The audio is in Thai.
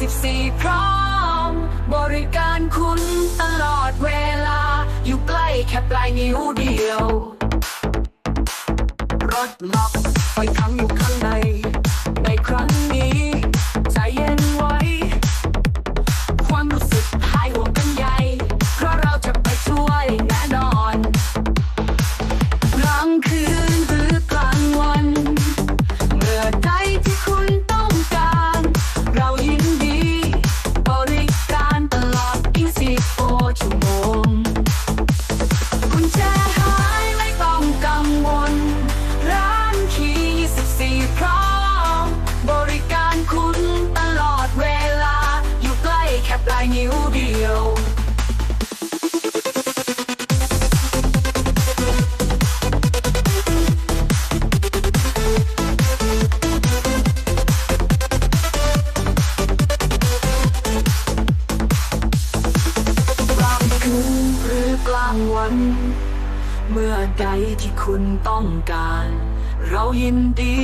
พร้อม บริการคุณตลอดเวลา อยู่ใกล้แค่ปลายนิ้วเดียว รถล็อกไปขังอยู่ข้างในายนิ้วเดียวกลางคืนหรือกลางวัน เมื่อใดที่คุณต้องการ เรายินดี